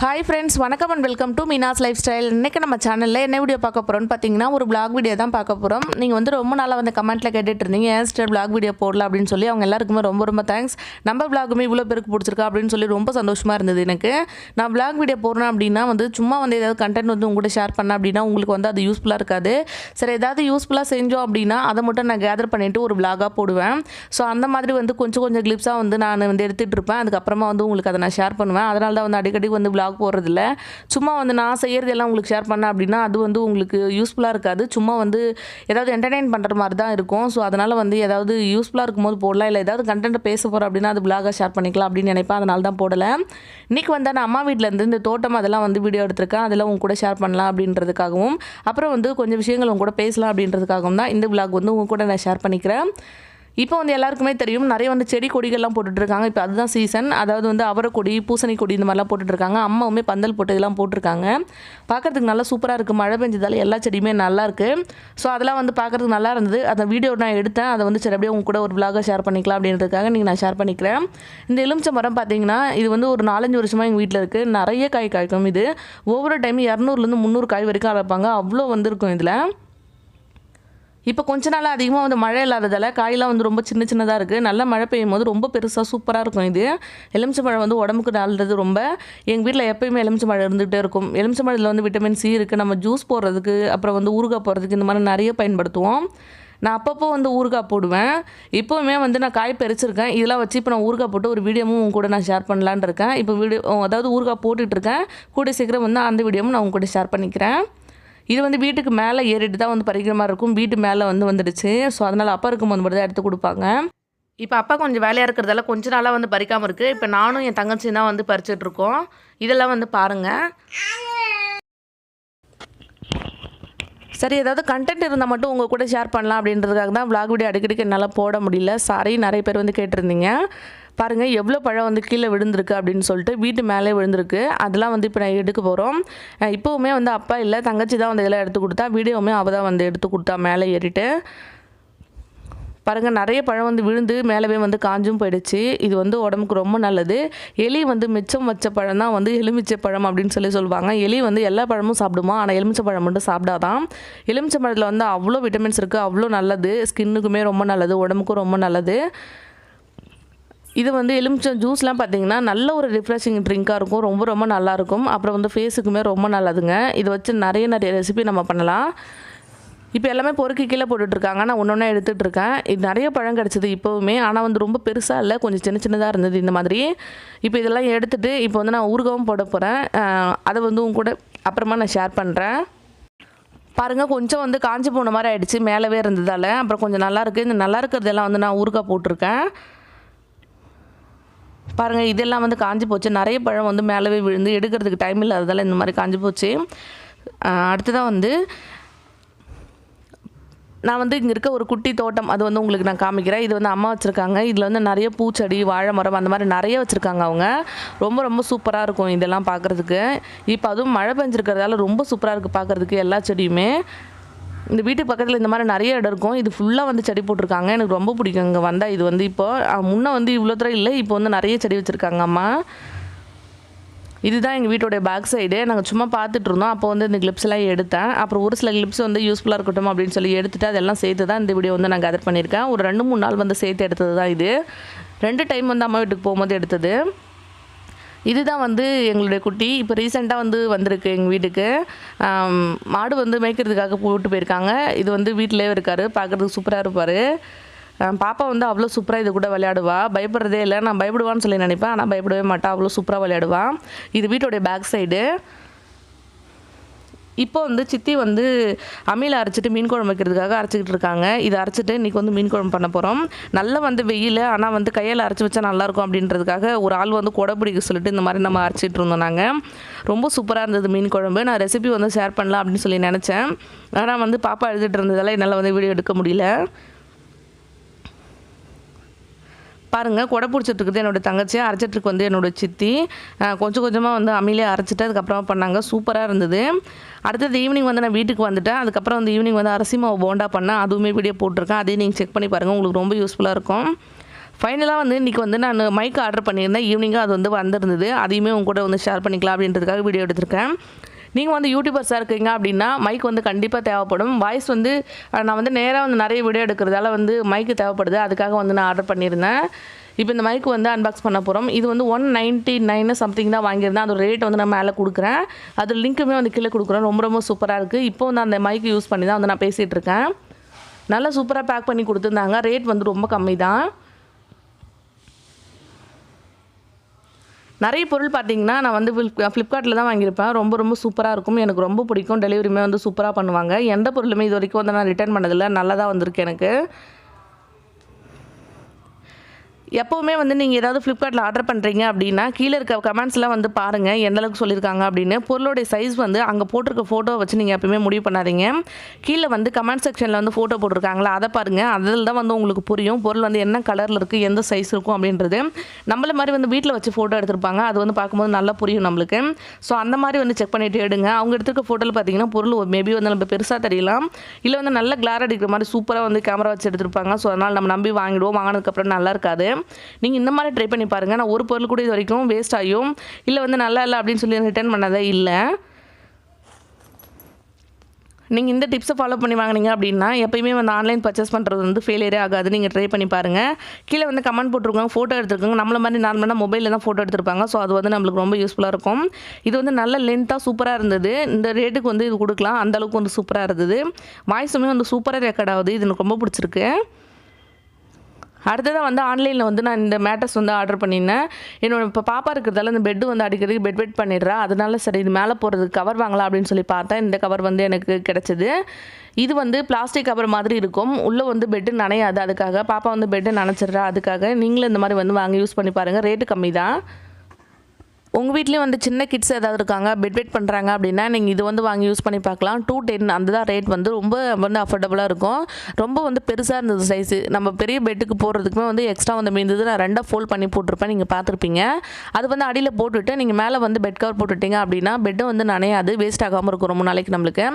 Hi friends வணக்கம் and welcome to Meena's lifestyle இன்றைக்கி நம்ம சேனலில் என்ன வீடியோ பார்க்க போகிறோம்னு பார்த்தீங்கன்னா ஒரு பிளாக் வீடியோ தான் பார்க்க போகிறோம் நீங்கள் வந்து ரொம்ப நாளாக வந்து கமெண்ட்டில் கேட்டுட்டு இருந்தீங்க ஏன் ஸ்டார் பிளாக் வீடியோ போடலாம் அப்படின்னு சொல்லி அவங்க எல்லாருக்குமே ரொம்ப ரொம்ப தேங்க்ஸ் நம்ம பிளாகுமே இவ்வளோ பேருக்கு பிடிச்சிருக்கா அப்படின்னு சொல்லி ரொம்ப சந்தோஷமாக இருந்தது எனக்கு. நான் பிளாக் வீடியோ போடுறேன் அப்படின்னா வந்து சும்மா வந்து ஏதாவது கண்டென்ட் வந்து உங்கள்கிட்ட ஷேர் பண்ணேன் அப்படின்னா உங்களுக்கு வந்து அது யூஸ்ஃபுல்லாக இருக்காது. சரி ஏதாவது யூஸ்ஃபுல்லாக செஞ்சோம் அப்படின்னா அதை மட்டும் நான் கேதர் பண்ணிவிட்டு ஒரு பிளாகாக போடுவேன். ஸோ அந்த மாதிரி வந்து கொஞ்சம் கொஞ்சம் கிளிப்ஸாக வந்து நான் வந்து எடுத்துகிட்டு இருப்பேன். அதுக்கப்புறமா வந்து உங்களுக்கு அதை நான் ஷேர் பண்ணுவேன். அதனால தான் வந்து அடிக்கடி வந்து பிளாக் போடுறதில்ல. சும்மா வந்து நான் செய்கிறது எல்லாம் உங்களுக்கு ஷேர் பண்ணேன் அப்படின்னா அது வந்து உங்களுக்கு யூஸ்ஃபுல்லாக இருக்காது. சும்மா வந்து ஏதாவது என்டர்டெயின் பண்ணுற மாதிரி தான் இருக்கும். ஸோ அதனால் வந்து ஏதாவது யூஸ்ஃபுல்லாக இருக்கும்போது போடலாம். இல்லை ஏதாவது கண்டென்ட் பேச போகிறோம் அப்படின்னா அது பிளாகாக ஷேர் பண்ணிக்கலாம் அப்படின்னு நினைப்பேன். அதனால தான் போடலை. இன்றைக்கி வந்து நான் அம்மா வீட்டிலேருந்து இந்த தோட்டம் அதெல்லாம் வந்து வீடியோ எடுத்திருக்கேன். அதெல்லாம் உங்க கூட ஷேர் பண்ணலாம் அப்படின்றதுக்காகவும். அப்புறம் வந்து கொஞ்சம் விஷயங்கள் உங்க கூட பேசலாம் அப்படின்றதுக்காகவும் தான் இந்த விளாக் வந்து உங்க கூட நான் ஷேர் பண்ணிக்கிறேன். இப்போ வந்து எல்லாருக்குமே தெரியும் நிறைய வந்து செடி கொடிகள்லாம் போட்டுட்ருக்காங்க. இப்போ அதுதான் சீசன் அதாவது வந்து அவரை கொடி பூசணி கொடி இந்த மாதிரிலாம் போட்டுட்ருக்காங்க. அம்மாவுமே பந்தல் போட்டு இதெல்லாம் போட்டிருக்காங்க. பார்க்கறதுக்கு நல்லா சூப்பராக இருக்குது மழை பெஞ்சதால எல்லா செடியுமே நல்லாயிருக்கு ஸோ அதெல்லாம் வந்து பார்க்கறதுக்கு நல்லா இருந்தது. அந்த வீடியோ நான் எடுத்தேன். அதை வந்து சரி அப்படியே உங்க கூட ஒரு விலாக ஷேர் பண்ணிக்கலாம் அப்படின்றதுக்காக நீங்கள் நான் ஷேர் பண்ணிக்கிறேன். இந்த எலுமிச்சை மரம் பார்த்தீங்கன்னா இது வந்து ஒரு நாலஞ்சு வருஷமாக எங்கள் வீட்டில் இருக்குது நிறைய காய் காய்க்கும் இது. ஒவ்வொரு டைம் இரநூறுலேருந்து முந்நூறு காய் வரைக்கும் அரைப்பாங்க அவ்வளோ வந்திருக்கும் இதில். இப்போ கொஞ்ச நாள் அதிகமாக வந்து மழை இல்லாததால் காயெல்லாம் வந்து ரொம்ப சின்ன சின்னதாக இருக்குது நல்லா மழை பெய்யும் போது ரொம்ப பெருசாக சூப்பராக இருக்கும் இது. எலுமிச்சை பழம் வந்து உடம்புக்கு நல்லது ரொம்ப. எங்கள் வீட்டில் எப்பயுமே எலுமிச்சை பழம் இருந்துகிட்டே இருக்கும். எலுமிச்சை பழத்தில் வந்து விட்டமின் சி இருக்குது நம்ம ஜூஸ் போடுறதுக்கு அப்புறம் வந்து ஊறுகாய் போடுறதுக்கு இந்த மாதிரி நிறைய பயன்படுத்துவோம். நான் அப்பப்போ வந்து ஊறுகாய் போடுவேன். இப்போவுமே வந்து நான் காய் பறிச்சிருக்கேன். இதெல்லாம் வச்சு இப்போ நான் ஊறுகாய் போட்டு ஒரு வீடியோவும் உங்க கூட நான் ஷேர் பண்ணலான்னு இருக்கேன். இப்போ வீடியோ அதாவது ஊறுகாய் போட்டுட்ருக்கேன் கூட சீக்கிரம் வந்து அந்த வீடியோவும் நான் உங்க கூட ஷேர் பண்ணிக்கிறேன். இது வந்து வீட்டுக்கு மேலே ஏறிட்டு தான் வந்து பறிக்கிற மாதிரி இருக்கும். வீட்டு மேலே வந்து வந்துடுச்சு. ஸோ அதனால் அப்பா இருக்கும்போது மட்டும் தான் எடுத்து கொடுப்பாங்க. இப்போ அப்பா கொஞ்சம் வேலையாக இருக்கிறதால கொஞ்ச நாளாக வந்து பறிக்காமல் இருக்குது இப்போ நானும் என் தங்கச்சி தான் வந்து பறிச்சிட்டு இருக்கோம். இதெல்லாம் வந்து பாருங்கள் சரி ஏதாவது கண்டென்ட் இருந்தால் மட்டும் உங்கள் கூட ஷேர் பண்ணலாம் அப்படின்றதுக்காக தான் vlog வீடியோ அடிக்கடிக்கு என்னால் போட முடியல. சாரி நிறைய பேர் வந்து கேட்டிருந்தீங்க. பாருங்கள் எவ்வளோ பழம் வந்து கீழே விழுந்திருக்கு அப்படின்னு சொல்லிட்டு வீட்டு மேலே விழுந்திருக்கு. அதெல்லாம் வந்து இப்போ நான் எடுக்க போகிறோம் இப்போவுமே வந்து அப்பா இல்லை தங்கச்சி தான் வந்து இதெல்லாம் எடுத்து கொடுத்தா வீடியோவுமே அவள் தான் வந்து எடுத்து கொடுத்தா மேலே ஏறிட்டு. பாருங்கள் நிறைய பழம் வந்து விழுந்து மேலவே வந்து காஞ்சும் போயிடுச்சு. இது வந்து உடம்புக்கு ரொம்ப நல்லது. எலி வந்து மிச்சம் வச்ச பழம் தான் வந்து எலுமிச்சை பழம் அப்படின்னு சொல்லி சொல்லுவாங்க. எலி வந்து எல்லா பழமும் சாப்பிடுமா? ஆனால் எலுமிச்சை பழம் மட்டும் சாப்பிடாதான். எலுமிச்சை பழத்தில் வந்து அவ்வளோ விட்டமின்ஸ் இருக்குது அவ்வளோ நல்லது. ஸ்கின்னுக்குமே ரொம்ப நல்லது உடம்புக்கும் ரொம்ப நல்லது. இது வந்து எலுமிச்சம் ஜூஸ்லாம் பார்த்தீங்கன்னா நல்ல ஒரு ரிஃப்ரெஷிங் ட்ரிங்காக இருக்கும். ரொம்ப ரொம்ப நல்லாயிருக்கும் அப்புறம் வந்து ஃபேஸுக்குமே ரொம்ப நல்லதுங்க. இதை வச்சு நிறைய நிறைய ரெசிபி நம்ம பண்ணலாம். இப்போ எல்லாமே பொறுக்கி கீழே போட்டுட்ருக்காங்க. நான் ஒன்று ஒன்றா எடுத்துகிட்ருக்கேன் இது நிறைய பழம் கிடச்சிது இப்போவுமே. ஆனால் வந்து ரொம்ப பெருசாக இல்லை. கொஞ்சம் சின்ன சின்னதாக இருந்தது இந்த மாதிரி. இப்போ இதெல்லாம் எடுத்துகிட்டு இப்போ வந்து நான் ஊறுகாவும் போட போகிறேன் அதை வந்து உங்க கூட அப்புறமா நான் ஷேர் பண்ணுறேன் பாருங்கள் கொஞ்சம் வந்து காஞ்சி போன மாதிரி ஆகிடுச்சு மேலவே இருந்ததால். அப்புறம் கொஞ்சம் நல்லாயிருக்கு இந்த நல்லா இருக்கிறதெல்லாம் வந்து நான் ஊறுகாய் போட்டிருக்கேன். பாருங்கள் இதெல்லாம் வந்து காஞ்சி போச்சு. நிறைய பழம் வந்து மேலவே விழுந்து எடுக்கிறதுக்கு டைம் இல்லாததால் இந்த மாதிரி காஞ்சி போச்சு. அடுத்ததாக வந்து நான் வந்து இங்கே இருக்க ஒரு குட்டி தோட்டம். அது வந்து உங்களுக்கு நான் காமிக்கிறேன். இது வந்து அம்மா வச்சுருக்காங்க. இதில் வந்து நிறைய பூச்செடி வாழை மரம் அந்த மாதிரி நிறைய வச்சுருக்காங்க அவங்க. ரொம்ப ரொம்ப சூப்பராக இருக்கும் இதெல்லாம் பார்க்குறதுக்கு இப்போ அதுவும் மழை பெஞ்சிருக்கிறதால ரொம்ப சூப்பராக இருக்குது பார்க்குறதுக்கு எல்லா செடியுமே. இந்த வீட்டுக்கு பக்கத்தில் இந்த மாதிரி நிறைய இடம் இருக்கும். இது ஃபுல்லாக வந்து செடி போட்டிருக்காங்க. எனக்கு ரொம்ப பிடிக்கும். இங்கே வந்தால் இது வந்து இப்போ முன்னே வந்து இவ்வளோ தூரம் இல்லை இப்போ வந்து நிறைய செடி வச்சுருக்காங்க அம்மா. இதுதான் எங்கள் வீட்டோடைய பேக் சைடு நாங்கள் சும்மா பார்த்துட்டு இருந்தோம். அப்போ வந்து இந்த கிளிப்ஸ் எல்லாம் எடுத்தேன். அப்புறம் ஒரு சில கிளிப்ஸ் வந்து யூஸ்ஃபுல்லாக இருக்கட்டும் அப்படின்னு சொல்லி எடுத்துட்டு அதெல்லாம் சேர்த்து தான் இந்த வீடியோ வந்து நான் கதர் பண்ணியிருக்கேன். ஒரு ரெண்டு மூணு நாள் வந்து சேர்த்து எடுத்தது தான் இது. ரெண்டு டைம் வந்து அம்மா வீட்டுக்கு போகும்போது எடுத்தது. இதுதான் வந்து எங்களுடைய குட்டி. இப்போ ரீசெண்டாக வந்து வந்திருக்கு எங்கள் வீட்டுக்கு. மாடு வந்து மேய்க்கிறதுக்காக போட்டு போயிருக்காங்க. இது வந்து வீட்டிலே இருக்கார். பார்க்குறதுக்கு சூப்பராக இருப்பார். பாப்பா வந்து அவ்வளோ சூப்பராக இது கூட விளையாடுவா. பயப்படுறதே இல்லை. நான் பயப்படுவான்னு சொல்லி நினைப்பேன். ஆனால் பயப்படவே மாட்டா. அவ்வளோ சூப்பராக விளையாடுவா. இது வீட்டோடைய பேக் சைடு இப்போ வந்து சித்தி வந்து அம்மியில் அரைச்சிட்டு மீன் குழம்பு வைக்கிறதுக்காக அரைச்சிக்கிட்டு இருக்காங்க. இதை அரைச்சிட்டு இன்றைக்கி வந்து மீன் குழம்பு பண்ண போகிறோம் நல்லா வந்து வெயில் ஆனால் வந்து கையில் அரைச்சி வச்சா நல்லாயிருக்கும் அப்படின்றதுக்காக ஒரு ஆள் வந்து கொடை பிடிக்க சொல்லிட்டு இந்த மாதிரி நம்ம அரைச்சிட்டு இருந்தோம் நாங்கள் ரொம்ப சூப்பராக இருந்தது மீன் குழம்பு. நான் ரெசிபி வந்து ஷேர் பண்ணலாம் அப்படின்னு சொல்லி நினச்சேன். ஆனால் வந்து பாப்பா எழுதிட்டு இருந்ததால என்னால் வந்து வீடியோ எடுக்க முடியல. பாருங்கள் கொடை பிடிச்சிட்டு இருக்குது. என்னோட தங்கச்சி அரைச்சிட்ருக்கு வந்து என்னோட சித்தி. கொஞ்சம் கொஞ்சமாக வந்து அம்மிலே அரைச்சிட்டு அதுக்கப்புறமா பண்ணாங்க. சூப்பராக இருந்தது. அடுத்தது ஈவினிங் வந்து நான் வீட்டுக்கு வந்துட்டேன். அதுக்கப்புறம் வந்து ஈவினிங் வந்து அரிசி மாவு போண்டா பண்ணேன். அதுவுமே வீடியோ போட்டிருக்கேன். அதையும் நீங்கள் செக் பண்ணி பாருங்கள் உங்களுக்கு ரொம்ப யூஸ்ஃபுல்லாக இருக்கும். ஃபைனலாக வந்து இன்றைக்கி வந்து நான் மைக் ஆர்டர் பண்ணியிருந்தேன். ஈவினிங்காக அது வந்து வந்திருந்தது. அதையுமே உங்க கூட வந்து ஷேர் பண்ணிக்கலாம் அப்படின்றதுக்காக வீடியோ எடுத்திருக்கேன். நீங்கள் வந்து யூடியூபர்ஸாக இருக்கீங்க அப்படின்னா மைக் வந்து கண்டிப்பாக தேவைப்படும். வாய்ஸ் வந்து நான் வந்து நேராக வந்து நிறைய வீடியோ எடுக்கிறதால வந்து மைக்கு தேவைப்படுது. அதுக்காக வந்து நான் ஆர்டர் பண்ணியிருந்தேன். இப்போ இந்த மைக் வந்து அன்பாக்ஸ் பண்ண போகிறோம் இது வந்து ஒன் நைன்ட்டி நைனு சம்திங் தான் வாங்கியிருந்தேன். அதோட ரேட் வந்து நான் மேலே கொடுக்குறேன். அது லிங்க்குமே வந்து கீழே கொடுக்குறேன். ரொம்ப ரொம்ப சூப்பராக இருக்குது இப்போ வந்து அந்த மைக் யூஸ் பண்ணி தான் வந்து நான் பேசிகிட்டு இருக்கேன். நல்லா சூப்பராக பேக் பண்ணி கொடுத்துருந்தாங்க. ரேட் வந்து ரொம்ப கம்மி தான் நிறைய பொருள் பார்த்தீங்கன்னா நான் வந்து ஃப்ளிப்கார்ட்டில் தான் வாங்கியிருப்பேன். ரொம்ப ரொம்ப சூப்பராக இருக்கும். எனக்கு ரொம்ப பிடிக்கும். டெலிவரியுமே வந்து சூப்பராக பண்ணுவாங்க. எந்த பொருளுமே இது வரைக்கும் வந்து நான் ரிட்டர்ன் பண்ணதில்லை. நல்லா தான் வந்திருக்கு எனக்கு. எப்போவுமே வந்து நீங்கள் ஏதாவது ஃப்ளிப்கார்ட்டில் ஆர்டர் பண்ணுறீங்க அப்படின்னா கீழே இருக்க கமெண்ட்ஸ்லாம் வந்து பாருங்கள் எந்த அளவுக்கு சொல்லியிருக்காங்க அப்படின்னு. பொருளோடைய சைஸ் வந்து அங்கே போட்டிருக்க ஃபோட்டோ வச்சு நீங்கள் எப்பவுமே முடிவு பண்ணாதீங்க. கீழே வந்து கமெண்ட் செக்ஷனில் வந்து ஃபோட்டோ போட்டிருக்காங்களா அதை பாருங்கள் அதில் தான் வந்து உங்களுக்கு புரியும். பொருள் வந்து என்ன கலரில் இருக்குது எந்த சைஸ் இருக்கும் அப்படின்றது. நம்மள மாதிரி வந்து வீட்டில் வச்சு ஃபோட்டோ எடுத்திருப்பாங்க. அது வந்து பார்க்கும்போது நல்லா புரியும் நம்மளுக்கு. ஸோ அந்த மாதிரி வந்து செக் பண்ணிவிட்டு எடுங்க. அவங்க எடுத்துருக்க ஃபோட்டோவில் பார்த்தீங்கன்னா பொருள் மேபி வந்து நம்ம பெருசாக தெரியலாம். இல்லை வந்து நல்ல கிளார் அடிக்கிற மாதிரி சூப்பராக வந்து கேமரா வச்சு எடுத்திருப்பாங்க. ஸோ அதனால் நம்ம நம்பி வாங்கிடுவோம். வாங்கினதுக்கப்புறம் நல்லா இருக்காது. நீங்கள் இந்த மாதிரி ட்ரை பண்ணி பாருங்கள் நான் ஒரு பொருள் கூட இது வரைக்கும் வேஸ்ட் ஆகியும் இல்லை வந்து நல்லா இல்லை அப்படின்னு சொல்லி ரிட்டர்ன் பண்ணதே இல்லை. நீங்கள் இந்த டிப்ஸை ஃபாலோ பண்ணி வாங்குனீங்க அப்படின்னா எப்பயுமே வந்து ஆன்லைன் பர்ச்சேஸ் பண்ணுறது வந்து ஃபெயிலியரே ஆகாது. நீங்கள் ட்ரை பண்ணி பாருங்கள் கீழே வந்து கமெண்ட் போட்டிருக்காங்க ஃபோட்டோ எடுத்துருக்காங்க நம்மள மாதிரி நார்மலாக மொபைலில் தான் ஃபோட்டோ எடுத்திருப்பாங்க. ஸோ அது வந்து நம்மளுக்கு ரொம்ப யூஸ்ஃபுல்லாக இருக்கும். இது வந்து நல்ல லென்த்தாக சூப்பராக இருந்தது. இந்த ரேட்டுக்கு வந்து இது கொடுக்கலாம். அந்தளவுக்கு வந்து சூப்பராக இருந்தது. வாய்ஸுமே வந்து சூப்பராக ரெக்கார்ட் ஆகுது. இது எனக்கு ரொம்ப பிடிச்சிருக்கு. அடுத்ததாக வந்து ஆன்லைனில் வந்து நான் இந்த மேட்டர்ஸ் வந்து ஆர்டர் பண்ணியிருந்தேன் என்னோட இப்போ பாப்பா இருக்கிறதால இந்த பெட்டு வந்து அடிக்கிறதுக்கு பெட் வெட் பண்ணிடுறா. அதனால சரி இது மேலே போகிறதுக்கு கவர் வாங்கலாம் அப்படின்னு சொல்லி பார்த்தேன் இந்த கவர் வந்து எனக்கு கிடச்சிது. இது வந்து பிளாஸ்டிக் கவர் மாதிரி இருக்கும். உள்ளே வந்து பெட்டு நனையாது. அதுக்காக பாப்பா வந்து பெட்டு நனைச்சிடுறா. அதுக்காக நீங்களும் இந்த மாதிரி வந்து வாங்கி யூஸ் பண்ணி பாருங்கள் ரேட்டு கம்மி தான் உங்கள் வீட்லேயும் வந்து சின்ன கிட்ஸ் ஏதாவது இருக்காங்க பெட் வெட் பண்ணுறாங்க அப்படின்னா நீங்கள் இது வந்து வாங்கி யூஸ் பண்ணி பார்க்கலாம். டூ டென் அந்த தான் ரேட் வந்து ரொம்ப வந்து அஃபோர்டபுளாக இருக்கும். ரொம்ப வந்து பெருசாக இருந்தது சைஸு நம்ம பெரிய பெட்டுக்கு போடுறதுக்குமே வந்து எக்ஸ்ட்ரா வந்து மீந்தது. நான் ரெண்டாக ஃபோல்ட் பண்ணி போட்டிருப்பேன் நீங்கள் பார்த்துருப்பீங்க. அது வந்து அடியில் போட்டுவிட்டு நீங்கள் மேலே வந்து பெட் கவர் போட்டுட்டீங்க அப்படின்னா பெட்டை வந்து நனையாது வேஸ்ட் ஆகாமல் இருக்கும் ரொம்ப நாளைக்கு நம்மளுக்கு.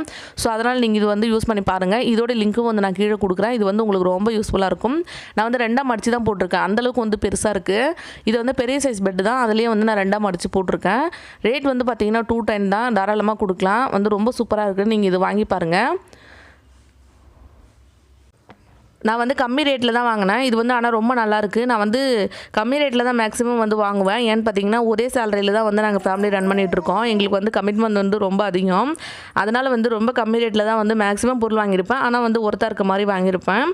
ஸோ அதனால் நீங்கள் இது வந்து யூஸ் பண்ணி பாருங்கள் இதோட லிங்க்கும் வந்து நான் கீழே கொடுக்குறேன். இது வந்து உங்களுக்கு ரொம்ப யூஸ்ஃபுல்லாக இருக்கும். நான் வந்து ரெண்டாக மடிச்சு தான் போட்டிருக்கேன் அந்தளவுக்கு வந்து பெருசாக இருக்குது இது வந்து பெரிய சைஸ் பெட்டு தான். அதுலேயே வந்து நான் ரெண்டாக மடிச்சு போட்டிருக்கேன். ரேட் வந்து பார்த்திங்கன்னா டூ டென் தான். தாராளமாக கொடுக்கலாம். வந்து ரொம்ப சூப்பராக இருக்குது நீங்கள் இது வாங்கி பாருங்கள் நான் வந்து கம்மி ரேட்டில் தான் வாங்கினேன். இது வந்து ஆனால் ரொம்ப நல்லாயிருக்கு நான் வந்து கம்மி ரேட்டில் தான் மேக்ஸிமம் வந்து வாங்குவேன். ஏன்னு பார்த்தீங்கன்னா ஒரே சேலரியில் தான் வந்து நாங்கள் ஃபேமிலி ரன் பண்ணிகிட்ருக்கோம் எங்களுக்கு வந்து கமிட்மெண்ட் வந்து ரொம்ப அதிகம். அதனால் வந்து ரொம்ப கம்மி ரேட்டில் தான் வந்து மேக்ஸிமம் பொருள் வாங்கியிருப்பேன். ஆனால் வந்து ஒருத்தா இருக்க மாதிரி வாங்கியிருப்பேன்.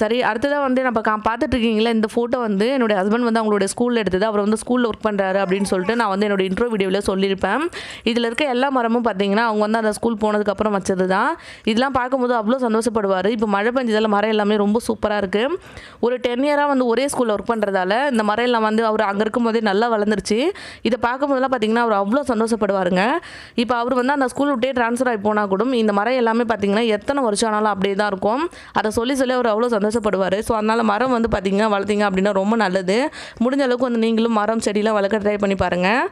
சரி அடுத்ததாக வந்து நம்ம கா பார்த்துட்டு இருக்கீங்களா இந்த ஃபோட்டோ வந்து என்னுடைய ஹஸ்பண்ட் வந்து அவங்களுடைய ஸ்கூலில் எடுத்தது. அவர் வந்து ஸ்கூலில் ஒர்க் பண்ணுறாரு அப்படின்னு சொல்லிட்டு நான் வந்து என்னோடய இன்ட்ரோ வீடியோவில் சொல்லியிருப்பேன். இதில் இருக்க எல்லா மரமும் பார்த்தீங்கன்னா அவங்க வந்து அந்த ஸ்கூல் போனதுக்கப்புறம் வச்சது தான் இதெல்லாம் பார்க்கும்போது அவ்வளோ சந்தோஷப்படுவார். இப்போ மழை பெஞ்சதால் மரம் எல்லாமே ரொம்ப சூப்பராக இருக்குது ஒரு டென் இயராக வந்து ஒரே ஸ்கூலில் ஒர்க் பண்ணுறதால இந்த மரம் எல்லாம் வந்து அவர் அங்கே இருக்கும்போதே நல்லா வளர்ந்துருச்சு. இதை பார்க்கும்போதெல்லாம் பார்த்தீங்கன்னா அவர் அவ்வளோ சந்தோஷப்படுவாருங்க. இப்போ அவர் வந்து அந்த ஸ்கூல் விட்டே ட்ரான்ஸ்ஃபர் ஆகி போனால் கூட இந்த மரம் எல்லாமே பார்த்தீங்கன்னா எத்தனை வருஷம் ஆனாலும் அப்படியே தான் இருக்கும். அதை சொல்லி சொல்லி அவர் அவ்வளோ அவ்வளோ சந்தோஷப்படுவார். ஸோ அதனால் மரம் வந்து பார்த்திங்கன்னா வளர்த்தீங்க அப்படின்னா ரொம்ப நல்லது. முடிஞ்ச அளவுக்கு வந்து நீங்களும் மரம் செடியெலாம் வளர்க்க ட்ரை பண்ணி பாருங்கள்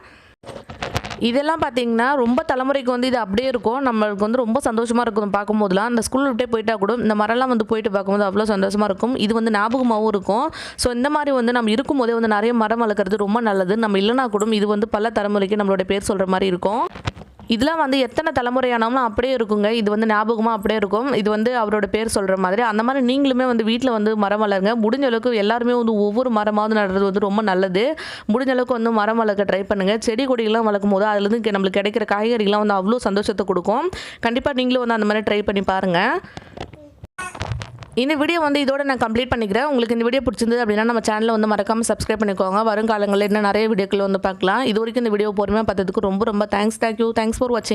இதெல்லாம் பார்த்தீங்கன்னா ரொம்ப தலைமுறைக்கு வந்து இது அப்படியே இருக்கும். நம்மளுக்கு வந்து ரொம்ப சந்தோஷமாக இருக்கும் பார்க்கும்போதுலாம் அந்த ஸ்கூல் விட்டே போயிட்டா கூட இந்த மரம்லாம் வந்து போயிட்டு பார்க்கும்போது அவ்வளோ சந்தோஷமாக இருக்கும். இது வந்து ஞாபகமாகவும் இருக்கும். ஸோ இந்த மாதிரி வந்து நம்ம இருக்கும்போதே வந்து நிறைய மரம் வளர்க்குறது ரொம்ப நல்லது. நம்ம இல்லைனா கூட இது வந்து பல தலைமுறைக்கு நம்மளோட பேர் சொல்கிற மாதிரி இருக்கும். இதெல்லாம் வந்து எத்தனை தலைமுறையானாலும் அப்படியே இருக்குங்க. இது வந்து ஞாபகமாக அப்படியே இருக்கும். இது வந்து அவரோட பேர் சொல்கிற மாதிரி. அந்த மாதிரி நீங்களுமே வந்து வீட்டில் வந்து மரம் வளருங்க. முடிஞ்ச அளவுக்கு எல்லாருமே வந்து ஒவ்வொரு மரமாவது நடுறது வந்து ரொம்ப நல்லது. முடிஞ்ச அளவுக்கு வந்து மரம் வளர்க்க ட்ரை பண்ணுங்கள் செடி கொடிகள்லாம் வளர்க்கும் போது அதுலேருந்து நம்மளுக்கு கிடைக்கிற காய்கறிகள்லாம் வந்து அவ்வளோ சந்தோஷத்தை கொடுக்கும். கண்டிப்பாக நீங்களும் வந்து அந்த மாதிரி ட்ரை பண்ணி பாருங்கள் இந்த வீடியோ வந்து இதோட நான் கம்ப்ளீட் பண்ணிக்கிறேன். உங்களுக்கு இந்த வீடியோ பிடிச்சிருந்தது அப்படின்னா நம்ம சேனலில் வந்து மறக்காமல் சப்ஸ்கிரைப் பண்ணிக்கோங்க. வருங்காலங்களில் இன்னும் நிறைய வீடியோக்கள் வந்து பார்க்கலாம். இது வரைக்கும் இந்த வீடியோ பொறுமையாக பார்த்ததுக்கு ரொம்ப ரொம்ப தேங்க்ஸ் தேங்க்யூ தேங்க்ஸ் ஃபார் வாட்சிங்